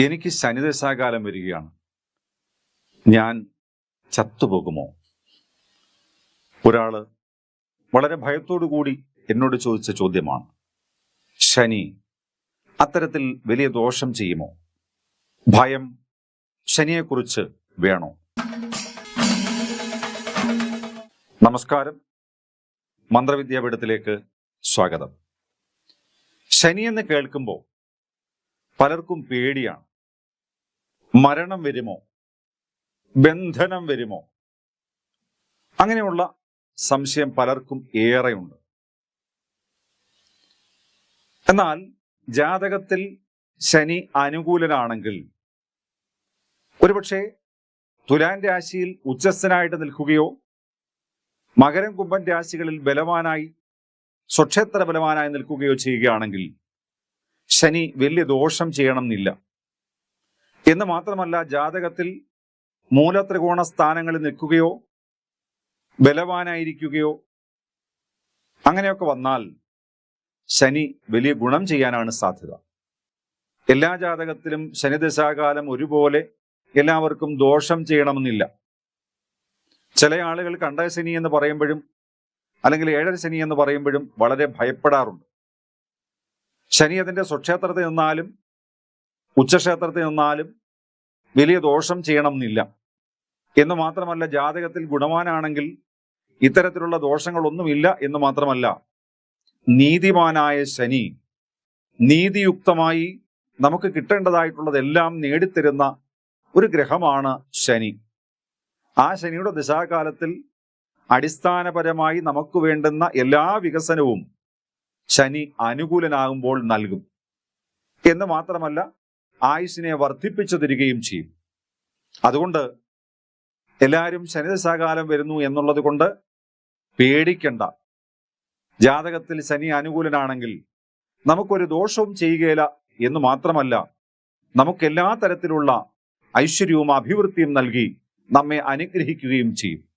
എനിക്ക് ശനിദശാകാലം വരികയാണ്. ഞാൻ ചത്തുപോകുമോ? ഒരാൾ വളരെ കൂടി എന്നോട് ചോദിച്ച ചോദ്യമാണ്. ശനി അത്തരത്തിൽ വലിയ ദോഷം ചെയ്യുമോ? ഭയം ശനിയെക്കുറിച്ച് വേണോ? നമസ്കാരം. മന്ത്രവിദ്യാപീഠത്തിലേക്ക് സ്വാഗതം. ശനി എന്ന് കേൾക്കുമ്പോൾ പലർക്കും പേടിയാണ്. മരണം വരുമോ? ബന്ധനം വരുമോ? അങ്ങനെയുള്ള സംശയം പലർക്കും ഏറെയുണ്ട്. എന്നാൽ ജാതകത്തിൽ ശനി അനുകൂലനാണെങ്കിൽ ഒരുപക്ഷെ തുലാൻ രാശിയിൽ ഉച്ചസ്ഥനായിട്ട് നിൽക്കുകയോ മകരം കുംഭൻ രാശികളിൽ ബലവാനായി സ്വക്ഷേത്ര ബലവാനായി നിൽക്കുകയോ ചെയ്യുകയാണെങ്കിൽ ശനി വലിയ ദോഷം ചെയ്യണമെന്നില്ല. എന്ന് മാത്രമല്ല ജാതകത്തിൽ മൂലത്രികോണ സ്ഥാനങ്ങളിൽ നിൽക്കുകയോ ബലവാനായിരിക്കുകയോ അങ്ങനെയൊക്കെ വന്നാൽ ശനി വലിയ ഗുണം ചെയ്യാനാണ് സാധ്യത. എല്ലാ ജാതകത്തിലും ശനിദശാകാലം ഒരുപോലെ എല്ലാവർക്കും ദോഷം ചെയ്യണമെന്നില്ല. ചില ആളുകൾ കണ്ട ശനി എന്ന് പറയുമ്പോഴും അല്ലെങ്കിൽ ഏഴര ശനി എന്ന് പറയുമ്പോഴും വളരെ ഭയപ്പെടാറുണ്ട്. ശനി അതിന്റെ സ്വക്ഷേത്രത്തിൽ നിന്നാലും ഉച്ചക്ഷേത്രത്തിൽ നിന്നാലും വലിയ ദോഷം ചെയ്യണമെന്നില്ല. എന്ന് മാത്രമല്ല ജാതകത്തിൽ ഗുണവാനാണെങ്കിൽ ഇത്തരത്തിലുള്ള ദോഷങ്ങളൊന്നുമില്ല എന്ന് മാത്രമല്ല നീതിമാനായ ശനി നീതിയുക്തമായി നമുക്ക് കിട്ടേണ്ടതായിട്ടുള്ളതെല്ലാം നേടിത്തരുന്ന ഒരു ഗ്രഹമാണ് ശനി. ആ ശനിയുടെ ദിശാകാലത്തിൽ അടിസ്ഥാനപരമായി നമുക്ക് വേണ്ടുന്ന എല്ലാ വികസനവും ശനി അനുകൂലനാകുമ്പോൾ നൽകും. എന്ന് മാത്രമല്ല ആയുസിനെ വർദ്ധിപ്പിച്ചു തരികയും ചെയ്യും. അതുകൊണ്ട് എല്ലാവരും ശനിദശാകാലം വരുന്നു എന്നുള്ളത് കൊണ്ട് പേടിക്കണ്ട. ജാതകത്തിൽ ശനി അനുകൂലനാണെങ്കിൽ നമുക്കൊരു ദോഷവും ചെയ്യുകയില്ല എന്ന് മാത്രമല്ല നമുക്ക് എല്ലാ തരത്തിലുള്ള ഐശ്വര്യവും അഭിവൃദ്ധിയും നൽകി നമ്മെ അനുഗ്രഹിക്കുകയും ചെയ്യും.